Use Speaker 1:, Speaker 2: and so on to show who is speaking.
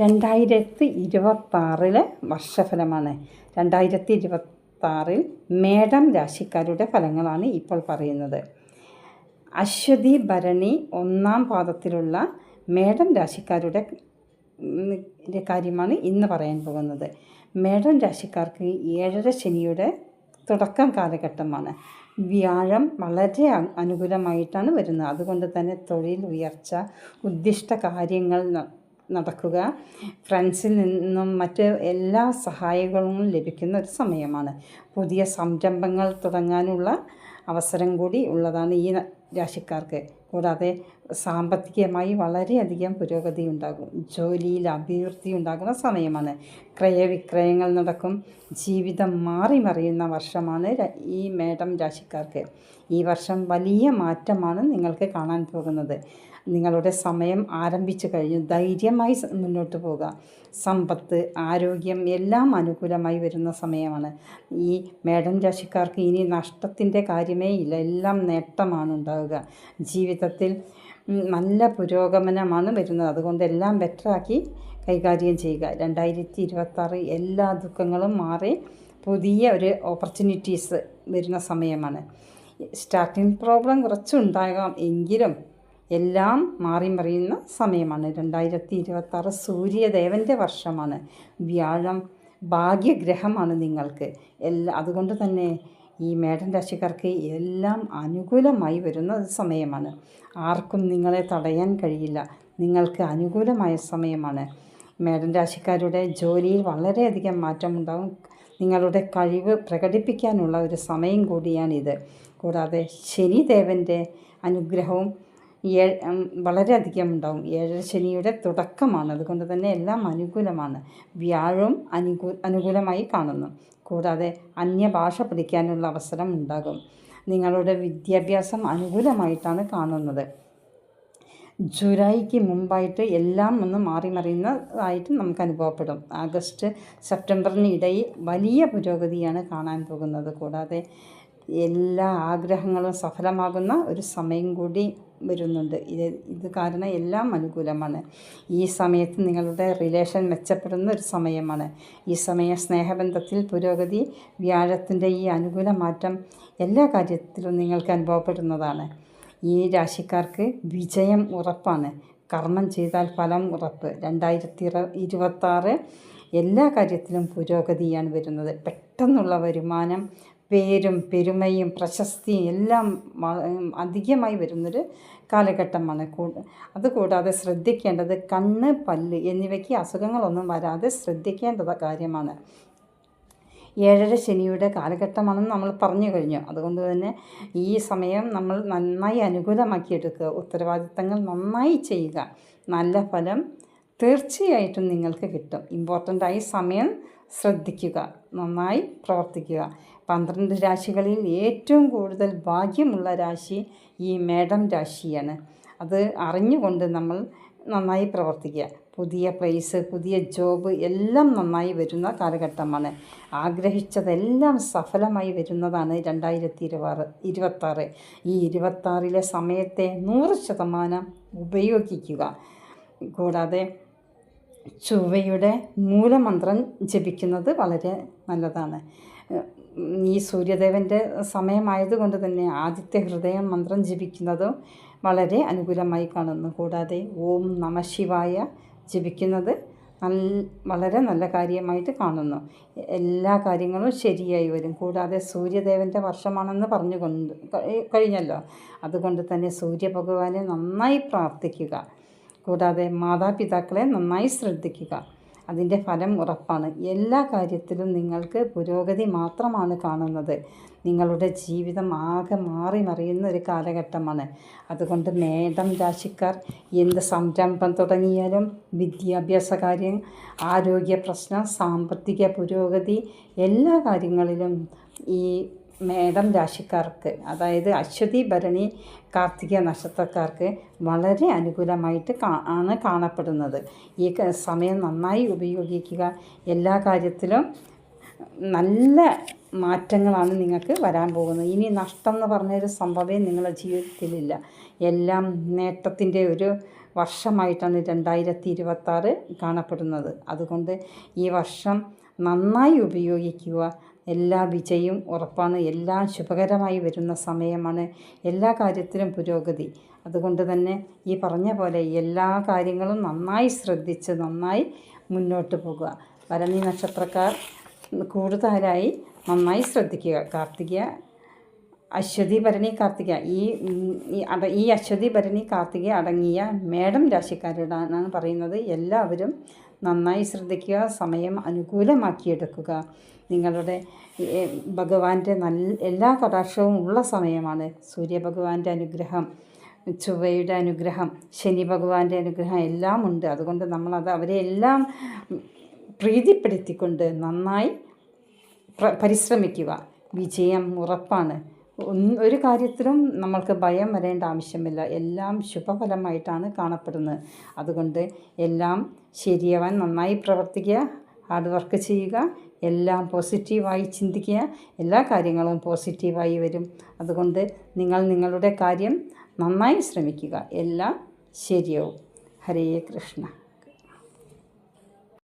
Speaker 1: രണ്ടായിരത്തി ഇരുപത്താറിലെ വർഷഫലമാണ്. രണ്ടായിരത്തി ഇരുപത്താറിൽ മേടം രാശിക്കാരുടെ ഫലങ്ങളാണ് ഇപ്പോൾ പറയുന്നത്. അശ്വതി ഭരണി ഒന്നാം പാദത്തിലുള്ള മേടം രാശിക്കാരുടെ കാര്യമാണ് ഇന്ന് പറയാൻ പോകുന്നത്. മേടം രാശിക്കാർക്ക് ഏഴര ശനിയുടെ തുടക്കം കാലഘട്ടമാണ്. വ്യാഴം വളരെ അനുകൂലമായിട്ടാണ് വരുന്നത്. അതുകൊണ്ട് തന്നെ തൊഴിൽ ഉയർച്ച ഉദ്ദിഷ്ട കാര്യങ്ങൾ നടക്കുക. ഫ്രണ്ട്സിൽ നിന്നും മറ്റ് എല്ലാ സഹായങ്ങളും ലഭിക്കുന്ന ഒരു സമയമാണ്. പുതിയ സംരംഭങ്ങൾ തുടങ്ങാനുള്ള അവസരം കൂടി ഉള്ളതാണ് ഈ രാശിക്കാർക്ക്. കൂടാതെ സാമ്പത്തികമായി വളരെയധികം പുരോഗതി ഉണ്ടാകും. ജോലിയിൽ അഭിവൃദ്ധി ഉണ്ടാകുന്ന സമയമാണ്. ക്രയവിക്രയങ്ങൾ നടക്കും. ജീവിതം മാറി മറിയുന്ന വർഷമാണ് ഈ മേടം രാശിക്കാർക്ക്. ഈ വർഷം വലിയ മാറ്റമാണ് നിങ്ങൾക്ക് കാണാൻ പോകുന്നത്. നിങ്ങളുടെ സമയം ആരംഭിച്ചു കഴിഞ്ഞു. ധൈര്യമായി മുന്നോട്ട് പോകുക സമ്പത്ത് ആരോഗ്യം എല്ലാം അനുകൂലമായി വരുന്ന സമയമാണ്. ഈ മേടം രാശിക്കാർക്ക് ഇനി നഷ്ടത്തിന്റെ കാര്യമേ ഇല്ല. എല്ലാം നേട്ടമാണ് ഉണ്ടാവുക. ജീവിതത്തിൽ നല്ല പുരോഗമനമാണ് വരുന്നത്. അതുകൊണ്ട് എല്ലാം ബെറ്ററാക്കി കൈകാര്യം ചെയ്യുക. രണ്ടായിരത്തി ഇരുപത്താറ് എല്ലാ ദുഃഖങ്ങളും മാറി പുതിയ ഒരു ഓപ്പർച്യൂണിറ്റീസ് വരുന്ന സമയമാണ്. സ്റ്റാർട്ടിങ് പ്രോബ്ലം കുറച്ചുണ്ടാകാം. എങ്കിലും എല്ലാം മാറി മറിയുന്ന സമയമാണ്. രണ്ടായിരത്തി ഇരുപത്താറ് സൂര്യദേവന്റെ വർഷമാണ്. വ്യാഴം ഭാഗ്യഗ്രഹമാണ് നിങ്ങൾക്ക്. എല്ലാ അതുകൊണ്ട് തന്നെ ഈ മേടൻ രാശിക്കാർക്ക് എല്ലാം അനുകൂലമായി വരുന്ന സമയമാണ്. ആർക്കും നിങ്ങളെ തടയാൻ കഴിയില്ല. നിങ്ങൾക്ക് അനുകൂലമായ സമയമാണ്. മേടൻ രാശിക്കാരുടെ ജോലിയിൽ വളരെയധികം മാറ്റമുണ്ടാകും നിങ്ങളുടെ കഴിവ് പ്രകടിപ്പിക്കാനുള്ള ഒരു സമയം കൂടിയാണിത്. കൂടാതെ ശനിദേവന്റെ അനുഗ്രഹവും വളരെയധികം ഉണ്ടാവും. ഏഴര ശനിയുടെ തുടക്കമാണ്. അതുകൊണ്ട് തന്നെ എല്ലാം അനുകൂലമാണ്. വ്യാഴവും അനുകൂ അനുകൂലമായി കാണുന്നു. കൂടാതെ അന്യഭാഷ പഠിക്കാനുള്ള അവസരം ഉണ്ടാകും. നിങ്ങളുടെ വിദ്യാഭ്യാസം അനുകൂലമായിട്ടാണ് കാണുന്നത്. ജൂലൈക്ക് മുമ്പായിട്ട് എല്ലാം ഒന്ന് മാറി മറിയുന്നതായിട്ട് നമുക്ക് അനുഭവപ്പെടും. ആഗസ്റ്റ് സെപ്റ്റംബറിന് ഇടയിൽ വലിയ പുരോഗതിയാണ് കാണാൻ പോകുന്നത്. കൂടാതെ എല്ലാ ആഗ്രഹങ്ങളും സഫലമാകുന്ന ഒരു സമയം കൂടി വരുന്നുണ്ട്. ഇത് ഇത് കാരണം എല്ലാം അനുകൂലമാണ്. ഈ സമയത്ത് നിങ്ങളുടെ റിലേഷൻ മെച്ചപ്പെടുന്ന ഒരു സമയമാണ്. ഈ സമയം സ്നേഹബന്ധത്തിൽ പുരോഗതി വ്യാഴത്തിന്റെ ഈ അനുകൂല മാറ്റം എല്ലാ കാര്യത്തിലും നിങ്ങൾക്ക് അനുഭവപ്പെടുന്നതാണ്. ഈ രാശിക്കാർക്ക് വിജയം ഉറപ്പാണ്. കർമ്മം ചെയ്താൽ ഫലം ഉറപ്പ്. രണ്ടായിരത്തി ഇര ഇരുപത്താറ് എല്ലാ കാര്യത്തിലും പുരോഗതിയാണ് വരുന്നത്. പെട്ടെന്നുള്ള വരുമാനം പേരും പെരുമയും പ്രശസ്തിയും എല്ലാം അധികമായി വരുന്നൊരു കാലഘട്ടമാണ്. അതുകൂടാതെ ശ്രദ്ധിക്കേണ്ടത് കണ്ണ് പല്ല് എന്നിവയ്ക്ക് അസുഖങ്ങളൊന്നും വരാതെ ശ്രദ്ധിക്കേണ്ടത് കാര്യമാണ് ഏഴര ശനിയുടെ കാലഘട്ടമാണെന്ന് നമ്മൾ പറഞ്ഞു കഴിഞ്ഞു. അതുകൊണ്ട് തന്നെ ഈ സമയം നമ്മൾ നന്നായി അനുകൂലമാക്കിയെടുക്കുക. ഉത്തരവാദിത്തങ്ങൾ നന്നായി ചെയ്യുക. നല്ല ഫലം തീർച്ചയായിട്ടും നിങ്ങൾക്ക് കിട്ടും. ഇമ്പോർട്ടന്റായി സമയം ശ്രദ്ധിക്കുക നന്നായി പ്രവർത്തിക്കുക. പന്ത്രണ്ട് രാശികളിൽ ഏറ്റവും കൂടുതൽ ഭാഗ്യമുള്ള രാശി ഈ മേടം രാശിയാണ്. അത് അറിഞ്ഞുകൊണ്ട് നമ്മൾ നന്നായി പ്രവർത്തിക്കുക. പുതിയ പ്ലേസ് പുതിയ ജോബ് എല്ലാം നന്നായി വരുന്ന കാലഘട്ടമാണ്. ആഗ്രഹിച്ചതെല്ലാം സഫലമായി വരുന്നതാണ് രണ്ടായിരത്തി ഇരുപത് ഇരുപത്താറ്. ഈ ഇരുപത്താറിലെ സമയത്തെ നൂറ് ശതമാനം ഉപയോഗിക്കുക. കൂടാതെ ചൊവ്വയുടെ മൂലമന്ത്രം ജപിക്കുന്നത് വളരെ നല്ലതാണ്. ഈ സൂര്യദേവന്റെ സമയമായതുകൊണ്ട് തന്നെ ആദിത്യ ഹൃദയം മന്ത്രം ജപിക്കുന്നതും വളരെ അനുകൂലമായി കാണുന്നു. കൂടാതെ ഓം നമ ശിവായ ജപിക്കുന്നത് നല്ല വളരെ നല്ല കാര്യമായിട്ട് കാണുന്നു. എല്ലാ കാര്യങ്ങളും ശരിയായി വരും. കൂടാതെ സൂര്യദേവന്റെ വർഷമാണെന്ന് പറഞ്ഞുകൊണ്ട് കൊണ്ട് കഴിഞ്ഞല്ലോ. അതുകൊണ്ട് തന്നെ സൂര്യഭഗവാനെ നന്നായി പ്രാർത്ഥിക്കുക. കൂടാതെ മാതാപിതാക്കളെ നന്നായി ശ്രദ്ധിക്കുക. അതിന്റെ ഫലം ഉറപ്പാണ്. എല്ലാ കാര്യത്തിലും നിങ്ങൾക്ക് പുരോഗതി മാത്രമാണ് കാണുന്നത്. നിങ്ങളുടെ ജീവിതം ആകെ മാറി മറിയുന്ന ഒരു കാലഘട്ടമാണ്. അതുകൊണ്ട് മേടം രാശിക്കാർ എന്ത് സംരംഭം തുടങ്ങിയാലും വിദ്യാഭ്യാസ കാര്യം ആരോഗ്യ പ്രശ്നം സാമ്പത്തിക പുരോഗതി എല്ലാ കാര്യങ്ങളിലും ഈ മേടം രാശിക്കാർക്ക് അതായത് അശ്വതി ഭരണി കാർത്തിക നക്ഷത്രക്കാർക്ക് വളരെ അനുകൂലമായിട്ട് ആണ് കാണപ്പെടുന്നത്. ഈ സമയം നന്നായി ഉപയോഗിക്കുക. എല്ലാ കാര്യത്തിലും നല്ല മാറ്റങ്ങളാണ് നിങ്ങൾക്ക് വരാൻ പോകുന്നത്. ഇനി നഷ്ടം എന്ന് പറഞ്ഞൊരു സംഭവമേ നിങ്ങളുടെ ജീവിതത്തിലില്ല. എല്ലാം നേട്ടത്തിന്റെ ഒരു വർഷമായിട്ടാണ് രണ്ടായിരത്തി ഇരുപത്താറ് കാണപ്പെടുന്നത്. അതുകൊണ്ട് ഈ വർഷം നന്നായി ഉപയോഗിക്കുക. എല്ലാ വിജയവും ഉറപ്പാണ്. എല്ലാം ശുഭകരമായി വരുന്ന സമയമാണ്. എല്ലാ കാര്യത്തിലും പുരോഗതി. അതുകൊണ്ട് തന്നെ ഈ പറഞ്ഞ പോലെ എല്ലാ കാര്യങ്ങളും നന്നായി ശ്രദ്ധിച്ച് നന്നായി മുന്നോട്ട് പോകുക. ഭരണി നക്ഷത്രക്കാർ കൂടുതലായി നന്നായി ശ്രദ്ധിക്കുക. കാർത്തിക അശ്വതി ഭരണി കാർത്തിക. ഈ അട ഈ അശ്വതി ഭരണി കാർത്തിക അടങ്ങിയ മേടം രാശിക്കാരോടാണ് പറയുന്നത്. എല്ലാവരും നന്നായി ശ്രദ്ധിക്കുക സമയം അനുകൂലമാക്കിയെടുക്കുക. നിങ്ങളുടെ ഭഗവാന്റെ നല്ല എല്ലാ കടാക്ഷവും ഉള്ള സമയമാണ്. സൂര്യഭഗവാന്റെ അനുഗ്രഹം ചൊവ്വയുടെ അനുഗ്രഹം ശനി ഭഗവാന്റെ അനുഗ്രഹം എല്ലാം ഉണ്ട്. അതുകൊണ്ട് നമ്മളത് അവരെ എല്ലാം പ്രീതിപ്പെടുത്തിക്കൊണ്ട് നന്നായി പരിശ്രമിക്കുക. വിജയം ഉറപ്പാണ്. ഒരു കാര്യത്തിലും നമ്മൾക്ക് ഭയം വരേണ്ട ആവശ്യമില്ല. എല്ലാം ശുഭഫലമായിട്ടാണ് കാണപ്പെടുന്നത്. അതുകൊണ്ട് എല്ലാം ശരിയാവാൻ നന്നായി പ്രവർത്തിക്കുക ഹാർഡ് വർക്ക് ചെയ്യുക എല്ലാം പോസിറ്റീവായി ചിന്തിക്കുക എല്ലാ കാര്യങ്ങളും പോസിറ്റീവായി വരും. അതുകൊണ്ട് നിങ്ങൾ നിങ്ങളുടെ കാര്യം നന്നായി ശ്രമിക്കുക. എല്ലാം ശരിയാവും. ഹരേ കൃഷ്ണ.